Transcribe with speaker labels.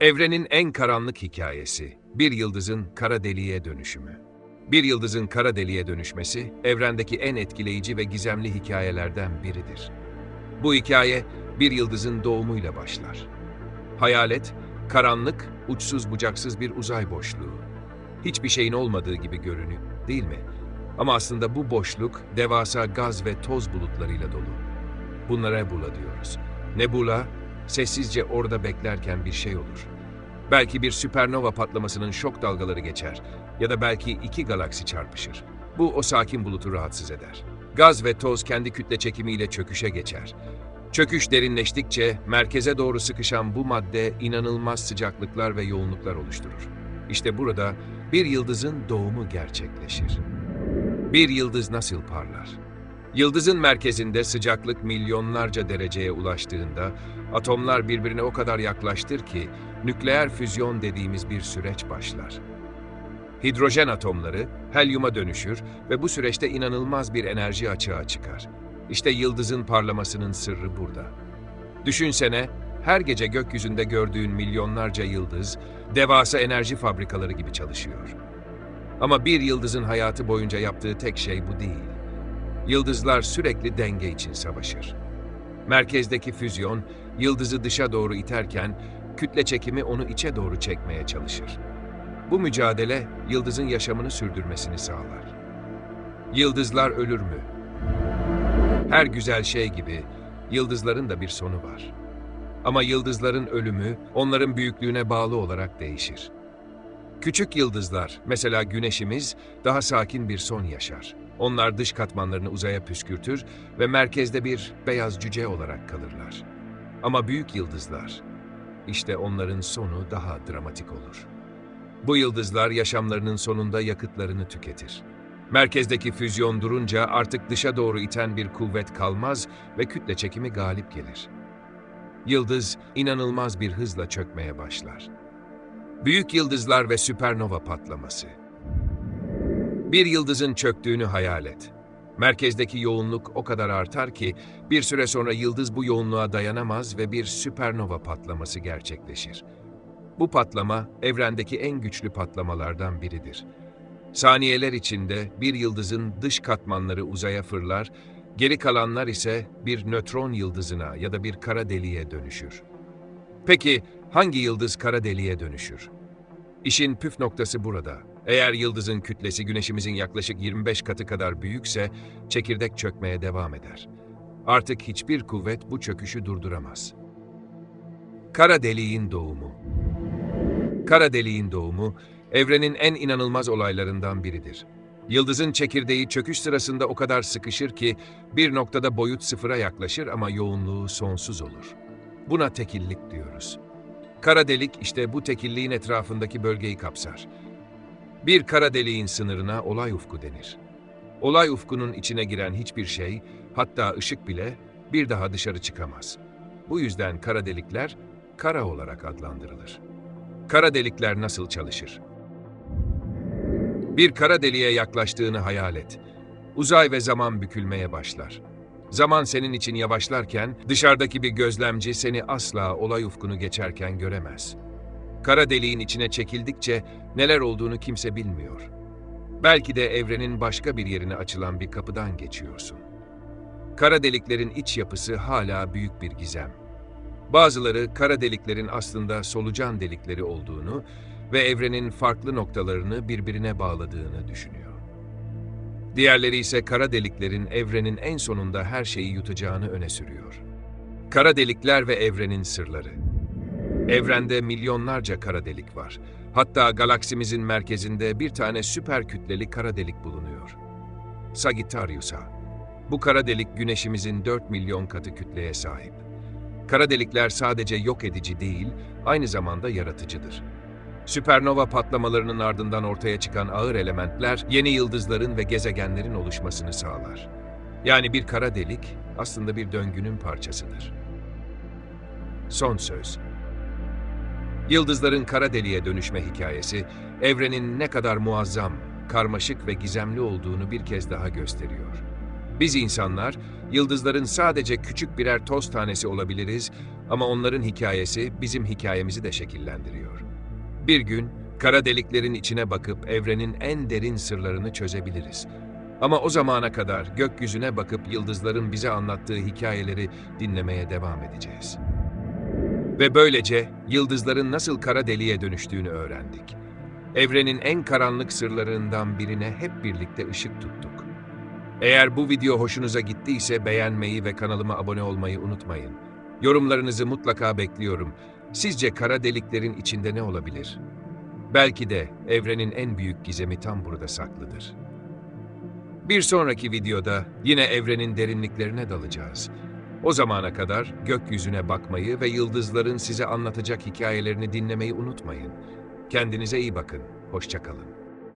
Speaker 1: Evrenin en karanlık hikayesi, bir yıldızın kara deliğe dönüşümü. Bir yıldızın kara deliğe dönüşmesi, evrendeki en etkileyici ve gizemli hikayelerden biridir. Bu hikaye, bir yıldızın doğumuyla başlar. Hayalet, karanlık, uçsuz bucaksız bir uzay boşluğu. Hiçbir şeyin olmadığı gibi görünüyor, değil mi? Ama aslında bu boşluk, devasa gaz ve toz bulutlarıyla dolu. Bunlara nebula diyoruz. Nebula, sessizce orada beklerken bir şey olur. Belki bir süpernova patlamasının şok dalgaları geçer ya da belki iki galaksi çarpışır. Bu o sakin bulutu rahatsız eder. Gaz ve toz kendi kütle çekimiyle çöküşe geçer. Çöküş derinleştikçe merkeze doğru sıkışan bu madde inanılmaz sıcaklıklar ve yoğunluklar oluşturur. İşte burada bir yıldızın doğumu gerçekleşir. Bir yıldız nasıl parlar? Yıldızın merkezinde sıcaklık milyonlarca dereceye ulaştığında atomlar birbirine o kadar yaklaştır ki nükleer füzyon dediğimiz bir süreç başlar. Hidrojen atomları helyuma dönüşür ve bu süreçte inanılmaz bir enerji açığa çıkar. İşte yıldızın parlamasının sırrı burada. Düşünsene, her gece gökyüzünde gördüğün milyonlarca yıldız, devasa enerji fabrikaları gibi çalışıyor. Ama bir yıldızın hayatı boyunca yaptığı tek şey bu değil. Yıldızlar sürekli denge için savaşır. Merkezdeki füzyon, yıldızı dışa doğru iterken, kütle çekimi onu içe doğru çekmeye çalışır. Bu mücadele, yıldızın yaşamını sürdürmesini sağlar. Yıldızlar ölür mü? Her güzel şey gibi, yıldızların da bir sonu var. Ama yıldızların ölümü, onların büyüklüğüne bağlı olarak değişir. Küçük yıldızlar, mesela güneşimiz, daha sakin bir son yaşar. Onlar dış katmanlarını uzaya püskürtür ve merkezde bir beyaz cüce olarak kalırlar. Ama büyük yıldızlar, işte onların sonu daha dramatik olur. Bu yıldızlar yaşamlarının sonunda yakıtlarını tüketir. Merkezdeki füzyon durunca artık dışa doğru iten bir kuvvet kalmaz ve kütle çekimi galip gelir. Yıldız inanılmaz bir hızla çökmeye başlar. Büyük yıldızlar ve süpernova patlaması. Bir yıldızın çöktüğünü hayal et. Merkezdeki yoğunluk o kadar artar ki bir süre sonra yıldız bu yoğunluğa dayanamaz ve bir süpernova patlaması gerçekleşir. Bu patlama evrendeki en güçlü patlamalardan biridir. Saniyeler içinde bir yıldızın dış katmanları uzaya fırlar, geri kalanlar ise bir nötron yıldızına ya da bir kara deliğe dönüşür. Peki hangi yıldız kara deliğe dönüşür? İşin püf noktası burada. Eğer yıldızın kütlesi güneşimizin yaklaşık 25 katı kadar büyükse çekirdek çökmeye devam eder. Artık hiçbir kuvvet bu çöküşü durduramaz. Kara deliğin doğumu Kara deliğin doğumu, evrenin en inanılmaz olaylarından biridir. Yıldızın çekirdeği çöküş sırasında o kadar sıkışır ki bir noktada boyut sıfıra yaklaşır ama yoğunluğu sonsuz olur. Buna tekillik diyoruz. Kara delik işte bu tekilliğin etrafındaki bölgeyi kapsar. Bir kara deliğin sınırına olay ufku denir. Olay ufkunun içine giren hiçbir şey, hatta ışık bile bir daha dışarı çıkamaz. Bu yüzden kara delikler kara olarak adlandırılır. Kara delikler nasıl çalışır? Bir kara deliğe yaklaştığını hayal et. Uzay ve zaman bükülmeye başlar. Zaman senin için yavaşlarken dışarıdaki bir gözlemci seni asla olay ufkunu geçerken göremez. Kara deliğin içine çekildikçe neler olduğunu kimse bilmiyor. Belki de evrenin başka bir yerine açılan bir kapıdan geçiyorsun. Kara deliklerin iç yapısı hala büyük bir gizem. Bazıları kara deliklerin aslında solucan delikleri olduğunu ve evrenin farklı noktalarını birbirine bağladığını düşünüyor. Diğerleri ise kara deliklerin evrenin en sonunda her şeyi yutacağını öne sürüyor. Kara delikler ve evrenin sırları. Evrende milyonlarca kara delik var. Hatta galaksimizin merkezinde bir tane süper kütleli kara delik bulunuyor. Sagittarius'a. Bu kara delik güneşimizin 4 milyon katı kütleye sahip. Kara delikler sadece yok edici değil, aynı zamanda yaratıcıdır. Süpernova patlamalarının ardından ortaya çıkan ağır elementler yeni yıldızların ve gezegenlerin oluşmasını sağlar. Yani bir kara delik aslında bir döngünün parçasıdır. Son söz. Yıldızların kara deliğe dönüşme hikayesi evrenin ne kadar muazzam, karmaşık ve gizemli olduğunu bir kez daha gösteriyor. Biz insanlar, yıldızların sadece küçük birer toz tanesi olabiliriz ama onların hikayesi bizim hikayemizi de şekillendiriyor. Bir gün kara deliklerin içine bakıp evrenin en derin sırlarını çözebiliriz. Ama o zamana kadar gökyüzüne bakıp yıldızların bize anlattığı hikayeleri dinlemeye devam edeceğiz. Ve böylece yıldızların nasıl kara deliğe dönüştüğünü öğrendik. Evrenin en karanlık sırlarından birine hep birlikte ışık tuttuk. Eğer bu video hoşunuza gittiyse beğenmeyi ve kanalıma abone olmayı unutmayın. Yorumlarınızı mutlaka bekliyorum. Sizce kara deliklerin içinde ne olabilir? Belki de evrenin en büyük gizemi tam burada saklıdır. Bir sonraki videoda yine evrenin derinliklerine dalacağız. O zamana kadar gökyüzüne bakmayı ve yıldızların size anlatacak hikayelerini dinlemeyi unutmayın. Kendinize iyi bakın. Hoşçakalın.